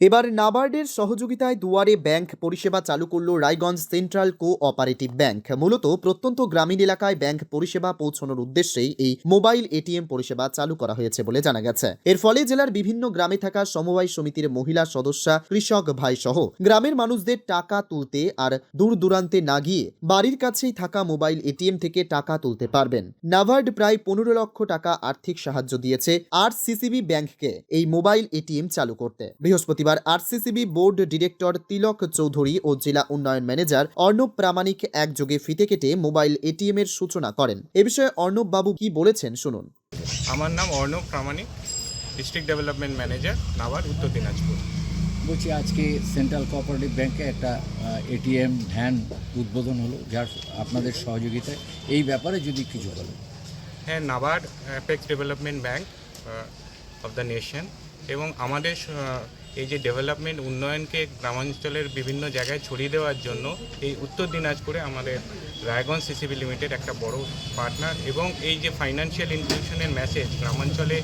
এবার নাবার্ডের সহযোগিতায় দুয়ারে ব্যাংক পরিষেবা চালু করল Raiganj central co operative bank. মূলত প্রত্যন্ত গ্রামীণ এলাকায় ব্যাংক পরিষেবা পৌঁছানোর উদ্দেশ্যেই এই মোবাইল এটিএম পরিষেবা চালু করা হয়েছে বলে জানা গেছে। এর ফলে জেলার বিভিন্ন গ্রামে থাকা সমবায় সমিতির মহিলা সদস্যা, কৃষক ভাই সহ গ্রামের মানুষদের টাকা তুলতে আর দূর দূরান্তে না গিয়ে বাড়ির কাছেই থাকা মোবাইল এটিএম থেকে টাকা তুলতে পারবেন। নাবার্ড প্রায় পনেরো লক্ষ টাকা আর্থিক সাহায্য দিয়েছে আর সিসিবি ব্যাংককে এই মোবাইল এটিএম চালু করতে। বৃহস্পতিবার RCCB board director Tilak Chowdhury ও জেলা উন্নয়ন ম্যানেজার অর্ণব প্রামাণিক একযোগে ফিতে কেটে মোবাইল এটিএম এর সূচনা করেন। এ বিষয়ে অর্ণব বাবু কি বলেছেন শুনুন। আমার নাম Arnab Pramanik district development manager NABARD Uttar Dinajpur. বলছি আজকে সেন্ট্রাল কোঅপারেটিভ ব্যাংকে একটা এটিএম ভ্যান উদ্বোধন হলো যার আপনাদের সহযোগিতায়। এই ব্যাপারে যদি কিছু বলেন। হ্যাঁ NABARD apex development bank of the nation এবং আমাদের এই যে ডেভেলপমেন্ট উন্নয়নকে গ্রামাঞ্চলের বিভিন্ন জায়গায় ছড়িয়ে দেওয়ার জন্য এই উত্তর দিনাজপুরে আমাদের রায়গঞ্জ সিসিবি লিমিটেড একটা বড় পার্টনার এবং এই যে ফাইন্যান্সিয়াল ইনক্লুশনের মেসেজ, গ্রামাঞ্চলে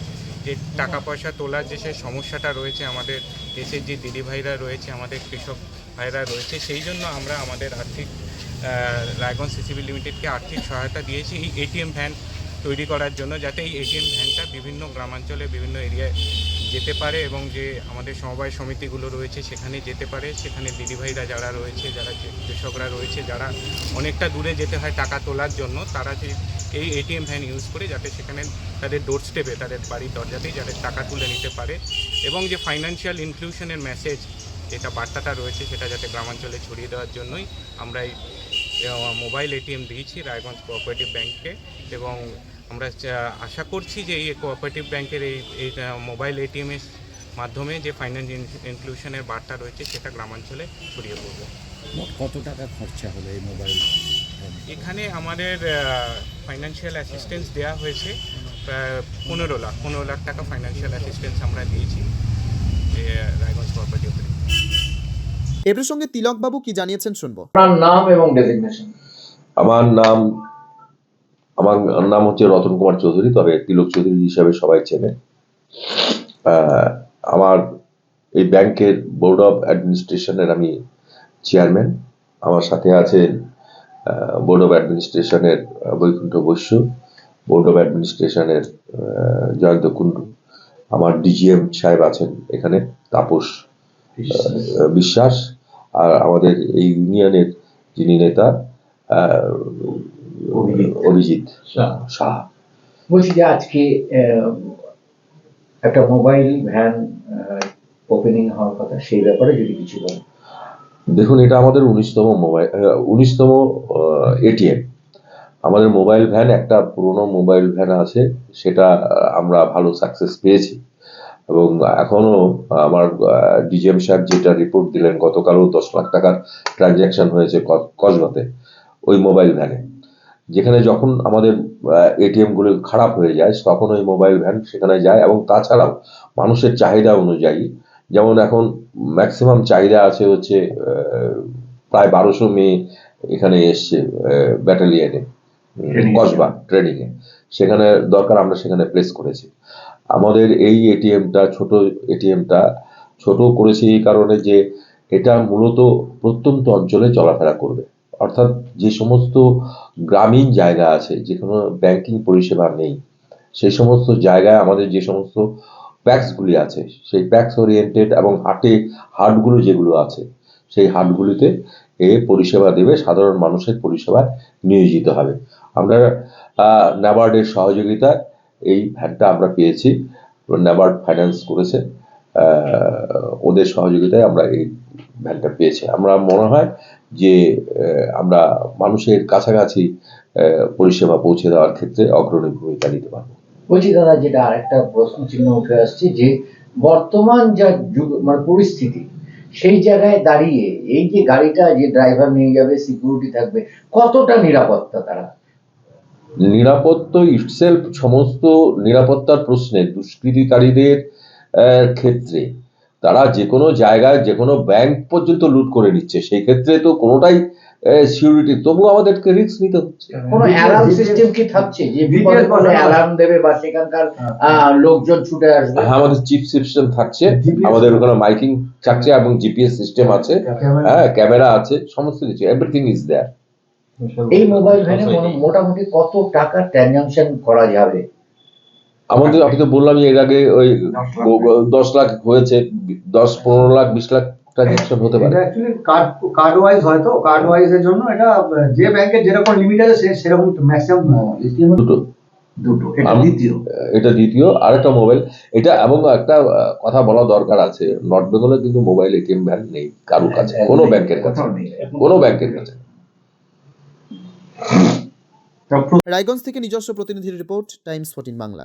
যে টাকা পয়সা তোলার যে সেই সমস্যাটা রয়েছে আমাদের দেশের যে দিদি ভাইরা রয়েছে, আমাদের কৃষক ভাইরা রয়েছে, সেই জন্য আমরা আমাদের আর্থিক রায়গঞ্জ সিসিবি লিমিটেডকে আর্থিক সহায়তা দিয়েছি। এই এটিএম ভ্যান তৈরি করার জন্য যাতে এই এটিএম ভ্যানটা বিভিন্ন গ্রামাঞ্চলে, বিভিন্ন এরিয়ায় যেতে পারে এবং যে আমাদের সমবায় সমিতিগুলো রয়েছে সেখানে যেতে পারে। সেখানে দিদিভাইরা যারা রয়েছে, যারা কৃষকরা রয়েছে, যারা অনেকটা দূরে যেতে হয় টাকা তোলার জন্য, তারা যে এই এটিএম ভ্যান ইউজ করে যাতে সেখানে তাদের ডোর স্টেপে তাদের বাড়ির দরজাতেই যাতে টাকা তুলে নিতে পারে এবং যে ফাইন্যান্সিয়াল ইনক্লুশনের মেসেজ যেটা বার্তাটা রয়েছে সেটা যাতে গ্রামাঞ্চলে ছড়িয়ে দেওয়ার জন্যই আমরা এই মোবাইল এটিএম দিয়েছি, রায়গঞ্জ কোঅপারেটিভ ব্যাংককে এবং আমরা আশা করছি যে এই কোঅপারেটিভ ব্যাংকের এই এই মোবাইল এটিএমের মাধ্যমে যে ফাইন্যান্স ইনক্লুশনের বার্তা রয়েছে সেটা গ্রামাঞ্চলে ছড়িয়ে পড়বে। কত টাকা খরচা হলো এই মোবাইল এখানে আমাদের ফাইন্যান্সিয়াল অ্যাসিস্ট্যান্স দেওয়া হয়েছে প্রায় পনেরো লাখ পনেরো লাখ টাকা ফাইন্যান্সিয়াল অ্যাসিস্ট্যান্স আমরা দিয়েছি রায়গঞ্জ কোঅপারেটিভ এ প্রসঙ্গে তিলক বাবু কি জানিয়েছেন শুনব? আপনার নাম এবং ডেজিগনেশন আমার নাম আমার নাম হচ্ছে রতন কুমার চৌধুরী, তবে তিলক চৌধুরী হিসাবে সবাই চেনে। আমার এই ব্যাংকের বোর্ড অফ অ্যাডমিনিস্ট্রেশনের আমি চেয়ারম্যান। আমার সাথে আছেন বোর্ড অফ অ্যাডমিনিস্ট্রেশনের বৈকুণ্ঠ বৈশ্য বোর্ড অফ অ্যাডমিনিস্ট্রেশনের জয়ন্ত কুণ্ডু। আমার ডিজিএম সাহেব আছেন এখানে, তাপস বিশ্বাস। আর আমাদের এই ইউনিয়নের যিনি নেতা অভিজিৎ। শাহ। বলছি যে আজকে আহ, একটা মোবাইল ভ্যান ওপেনিং হওয়ার কথা সেই ব্যাপারে যদি কিছু বলেন। দেখুন এটা আমাদের উনিশতম মোবাইল উনিশতম এটিএম আমাদের মোবাইল ভ্যান একটা পুরনো মোবাইল ভ্যান আছে সেটা আমরা ভালো সাকসেস পেয়েছি। এবং এখনও আমার ডিজিএম সাহেব যেটা রিপোর্ট দিলেন গতকালও দশ লাখ টাকার ট্রানজ্যাকশন হয়েছে ক- কসবাতে ওই মোবাইল ভ্যানে। যেখানে যখন আমাদের এটিএমগুলো খারাপ হয়ে যায় তখন ওই মোবাইল ভ্যান সেখানে যায় এবং তাছাড়াও মানুষের চাহিদা অনুযায়ী যেমন এখন ম্যাক্সিমাম চাহিদা আছে হচ্ছে প্রায় বারোশো মেয়ে এখানে এসছে ব্যাটালিয়নে কসবা ট্রেনিং এ সেখানে দরকার আমরা সেখানে প্লেস করেছি। আমাদের এই এটিএমটা ছোট এটিএমটা ছোট করেছি এই কারণে যে এটা মূলত প্রত্যন্ত অঞ্চলে চলাফেরা করবে। অর্থাৎ যে সমস্ত গ্রামীণ জায়গা আছে যেখানে ব্যাংকিং পরিষেবা নেই সেই সমস্ত জায়গায় আমাদের যে সমস্ত প্যাক্সগুলি আছে, সেই প্যাক্স ওরিয়েন্টেড এবং হাটে হাটগুলো যেগুলো আছে, সেই হাটগুলিতে এ পরিষেবা দেবে, সাধারণ মানুষের পরিষেবায় নিয়োজিত হবে। আমরা ন্যাবার্ডের সহযোগিতায় এই ভ্যানটা আমরা পেয়েছি ন্যাবার্ড ফাইন্যান্স করেছে ওদের সহযোগিতায় আমরা এই ভ্যানটা পেয়েছি। আমরা মনে হয় যে আমরা মানুষের কাছাকাছি পরিষেবা পৌঁছে দেওয়ার ক্ষেত্রে অগ্রণী ভূমিকা নিতে পারব। বলছি দাদা যেটা আরেকটা প্রশ্ন চিহ্ন উঠে আসছে যে বর্তমান যা যুগ মানে পরিস্থিতি সেই জায়গায় দাঁড়িয়ে এই যে গাড়িটা যে ড্রাইভার নিয়ে যাবে সিকিউরিটি থাকবে কতটা নিরাপত্তা তারা? নিরাপত্তা ইটসেলফ সমস্ত নিরাপত্তার প্রশ্নে দুষ্কৃতিকারীদের ক্ষেত্রে তারা যে কোনো জায়গায় যে কোনো ব্যাংক পর্যন্ত লুট করে নিচ্ছে। সেই ক্ষেত্রে তো কোনোটাই সিউরিটি তবু আমাদেরকে রিস্ক নিতে হচ্ছে। কোনো অ্যালার্ম সিস্টেম কি থাকছে? যে বিপদে পড়লে অ্যালার্ম দেবে বা সেখানকার লোকজন ছুটে আসবে। হ্যাঁ আমাদের চিপ সিস্টেম থাকছে। আমাদের ওখানে মাইকিং থাকছে এবং জিপিএস সিস্টেম আছে। হ্যাঁ ক্যামেরা আছে সমস্ত কিছু এভরিথিং ইজ দেয়ার এই মোবাইল ভ্যানে মোটামুটি কত টাকা ট্রানজাকশন করা যাবে? আমাদের আমি তো বললাম এর আগে ওই দশ লাখ। হয়েছে দশ পনেরো লাখ বিশ লাখ ট্রানজাকশন হতে পারে। অ্যাকচুয়ালি কার্ড কার্ড ওয়াইজ হয় তো কার্ড ওয়াইজ এর জন্য এটা যে ব্যাংকের যেরকম লিমিট আছে সে সেরকম ম্যাক্সিমাম এটিএম দুটো। দুটো এটা দ্বিতীয়। এটা দ্বিতীয় আরেকটা মোবাইল এটা এবং একটা কথা বলা দরকার আছে নর্থ বেঙ্গলে কিন্তু মোবাইল এটিএম ভ্যান নেই কারও কাছে কোনো ব্যাংকের কাছে। কোনো ব্যাংকের কাছে। রায়গঞ্জ থেকে নিজস্ব প্রতিনিধির রিপোর্ট টাইমস ফোর্টিন বাংলা।